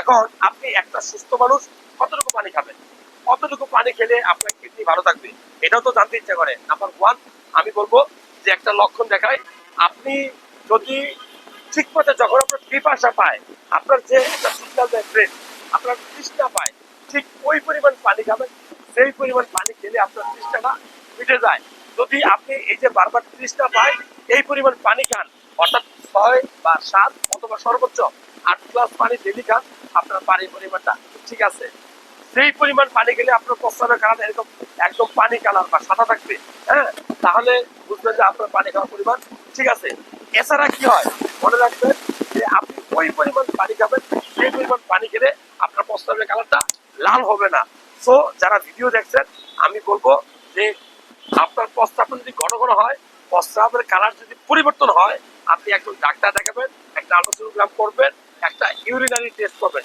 এখন আপনি একটা সুস্থ মানুষ, কতটুকু পানি খাবেন? কতটুকু পানি খেলে আপনার কিডনি ভালো থাকবে? এটাও তো জানতে ইচ্ছা করে। নাম্বার ওয়ান আমি বলব যে একটা লক্ষণ দেখায়, আপনি যদি ঠিক মতো যখন আপনার পিপাসা পায়, আপনার যে একটা সিগন্যাল দেয় ব্রেন আপনার তৃষ্ণা পায়, ঠিক ওই পরিমাণ পানি খাবেন, সেই পরিমাণ পানি খেলে আপনার তৃষ্ণাটা মিটে যায়। যদি আপনি এই যে বারবার তৃষ্ণা পায়, এই পরিমাণ পানি খান, অর্থাৎ ছয় বা সাত অথবা সর্বোচ্চ আট গ্লাস পানি ডেলি খান আপনার পানির পরিমাণটা, ঠিক আছে? সেই পরিমাণ পানি খেলে আপনার প্রস্তাবের কারণ এরকম একদম পানি কালার বা সাদা থাকবে হ্যাঁ? তাহলে বুঝবেন যে আপনার পানি খাওয়ার পরিমাণ, ঠিক আছে? এছাড়া কি হয়? মনে রাখবেন যে আপনি ওই পরিমাণ পানি খাবেন সেই পরিমাণ পানি খেলে আপনার প্রস্তাবের কালারটা লাল হবে না। সো যারা ভিডিও দেখছেন, আমি বলব যে আপনার প্রস্তাবটা যদি ঘন ঘন হয় প্রস্তাবের কালার যদি পরিবর্তন হয়, আপনি একজন ডাক্তার দেখাবেন, একটা আল্ট্রাসোনোগ্রাম করবেন ইউরিনারি টেস্ট করবেন।